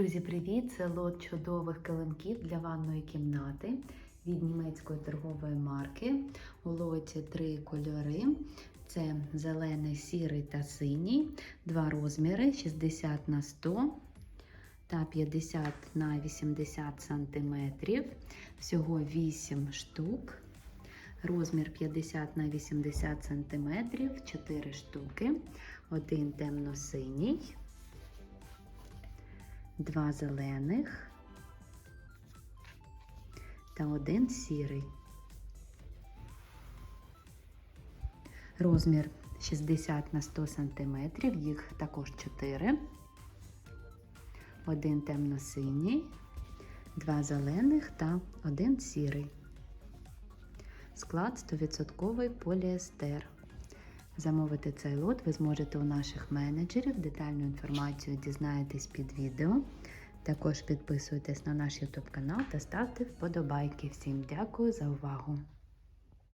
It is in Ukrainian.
Друзі, привіт! Це лот чудових килимків для ванної кімнати від німецької торгової марки. У лоті три кольори: це зелений, сірий та синій, два розміри 60 на 100 та 50 на 80 сантиметрів. Всього 8 штук. Розмір 50 на 80 сантиметрів, 4 штуки, один темно-синій два зелених та один сірий. Розмір 60 на 100 см, їх також 4, один темно-синій, два зелених та один сірий. Склад 100% поліестер. Замовити цей лот ви зможете у наших менеджерів. Детальну інформацію дізнаєтесь під відео. Також підписуйтесь на наш YouTube канал та ставте вподобайки. Всім дякую за увагу!